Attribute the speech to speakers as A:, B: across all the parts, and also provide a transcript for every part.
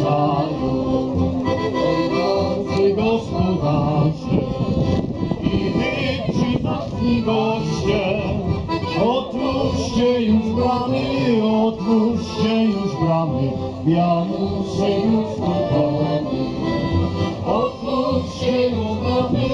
A: zwyczaju. Drodzy gospodarze i wy przydatni goście, otwórzcie już bramy, otwórzcie już bramy, Janusze już gotowi. Otwórzcie już bramy,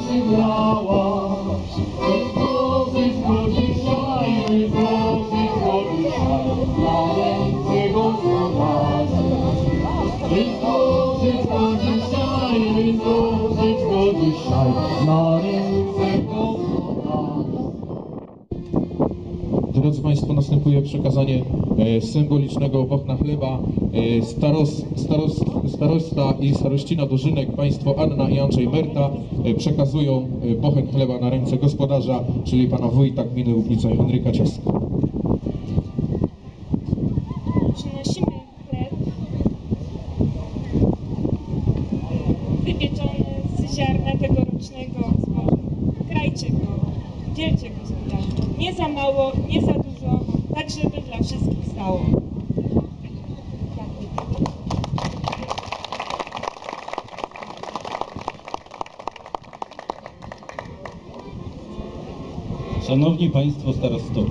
A: Go wytworzyć go dzisiaj, wytworzyć go dzisiaj, na ręce go dzisiaj, wytworzyć go dzisiaj, na ręce gospodarzy.
B: Drodzy Państwo, następuje przekazanie e, symbolicznego bochna chleba. E, staros, staros, starosta i starościna Dożynek, Państwo Anna i Andrzej Merta e, przekazują bochen chleba na ręce gospodarza, czyli pana wójta gminy Łupnica Henryka Ciaska.
C: Przynosimy chleb wypieczony z ziarna tegorocznego zboża. Krajcie go, dzielcie gospodarzu. Nie za mało, nie za dużo, tak żeby dla wszystkich stało.
D: Szanowni Państwo Starostowie,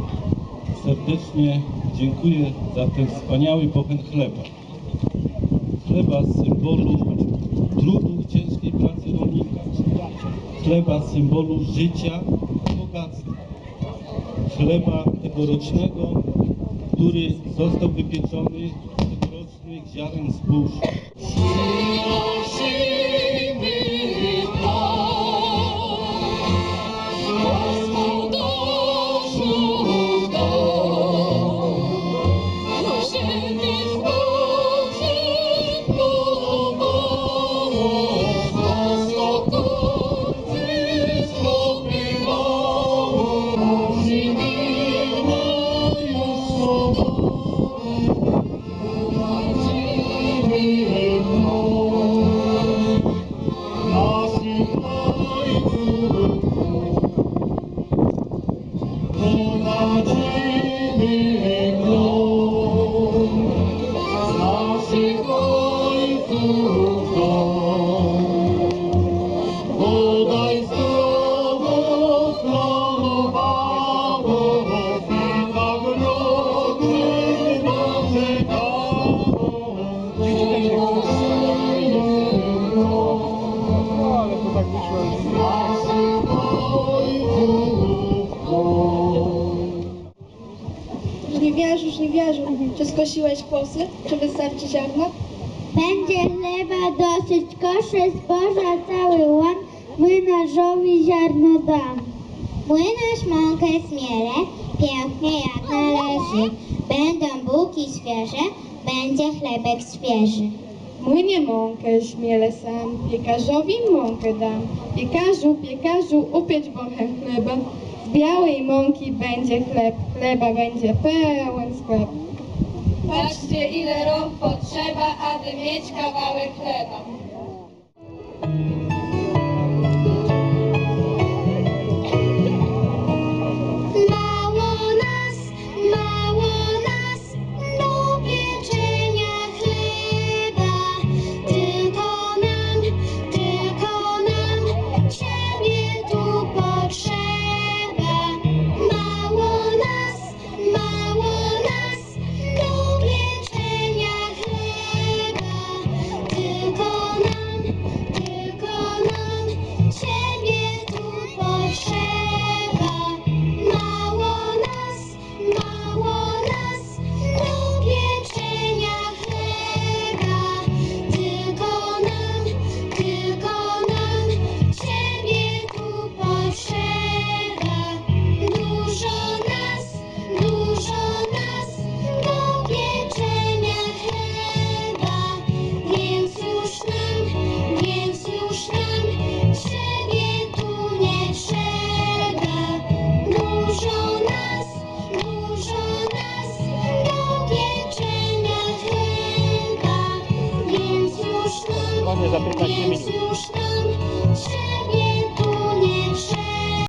D: serdecznie dziękuję za ten wspaniały pochen chleba. Chleba symbolu trudu ciężkiej pracy rolnika. Chleba symbolu życia i bogactwa. Chleba tegorocznego, który został wypieczony z tegorocznych ziaren zbóż.
E: Żniwiarzu, żniwiarzu, czy skosiłeś posy? Czy wystarczy ziarna?
F: Będzie chleba dosyć, kosze zboża cały łan, młynarzowi ziarno dam. Młynarz mąkę zmiele, pięknie jak należy. Będą bułki świeże, będzie chlebek świeży.
E: Młynie mąkę, śmiele sam, piekarzowi mąkę dam. Piekarzu, piekarzu, upieć bochę chleba. Z białej mąki będzie chleb, chleba będzie pełen sklep.
G: Patrzcie, ile rąk potrzeba, aby mieć kawałek chleba.
F: Chleba.